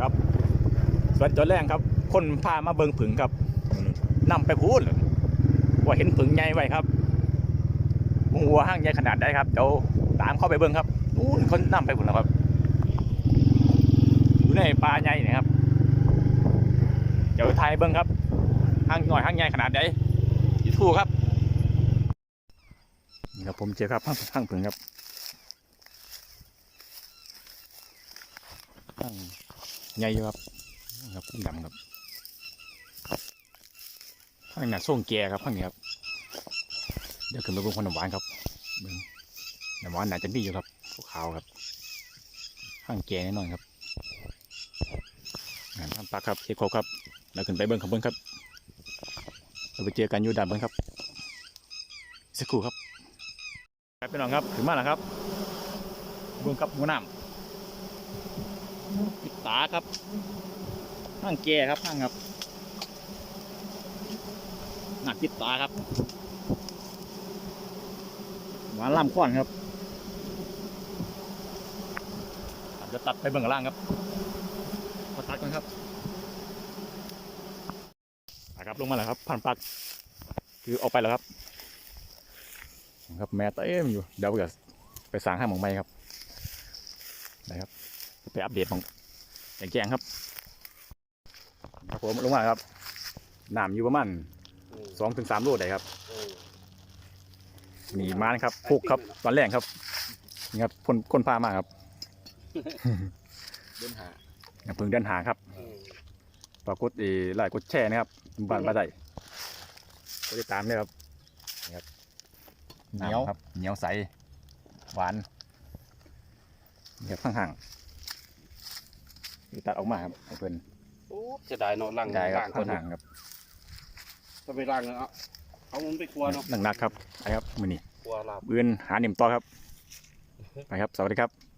ครับสวนจนแรงครับ คนพามาเบิงผึ่งครับนำไปพูดว่าเห็นผึ่งใหญ่ไว้ครับหัวห้างใหญ่ขนาดใดครับเดี๋ยวตามเข้าไปเบิงครับนู่นคนนำไปผุ่นแล้วครับอยู่ในป่าใหญ่นี่ครับเดี๋ยวถ่ายเบิงครับห้างหน่อยห้างใหญ่ขนาดใดอยู่ทู่ครับนี่ครับผมเจอครับห้างห้างผึ่งครับ ห้างใหญ่อยู่ครับนี่ครับดำครับข้างหน้าส่งแก่ครับข้างนี้ครับเดี๋ยวขึ้นไปบนคนน้ำหวานครับเบิ่งน้ำหวานหนาจะมีอยู่ครับขาวครับ ข้างแก่แน่นอนครับงานทำปลาครับเช็คครบครับแล้วขึ้นไปเบิ้งข้างบนครับเราไปเจอกันอยู่ด้านบนครับสักครู่ครับครับพี่น้องครับถึงมาแล้วครับเบิ้งครับหัวน้ำ ปิดตาครับห้างแก่ครับห้างครับ หนักปิดตาครับหวานล่ำก้อนครับจะตัดไปเบื้องล่างครับขอตัดก่อนครับอะครับลงมาแล้วครับผ่านปักคือออกไปแล้วครับ ครับแม่เต้มอยู่เดี๋ยวจะไปสางห้างหมองไม้ครับนะครับ ไปอัปเดตของแกงๆครับครับผมลงมาแล้วครับน้ำอยู่ประมาณสองถึงสามโลได้ครับหนีมานะครับพุกครับตอนแรกครับนี่ครับคนคนพามาครับเดินหาอย่าเพิ่งเดินหาครับปรากฏอีไลค์กดแชร์นะครับบ้านบ้านใดกดติดตามด้วยครับนี่ครับเหนียวครับเหนียวใสหวานนี่ครับข้างๆนี่ ตัดออกมาครับให้เพิ่นโอ้จะได้เนาะล่างได้ครับล่างคนข้างๆครับจะไปล่างเนาะเอามันไปครัวเนาะหนักๆครับไปครับมือนี้ครัวลาบเอื้อนหาหนิมต่อครับไปครับ สวัสดีครับ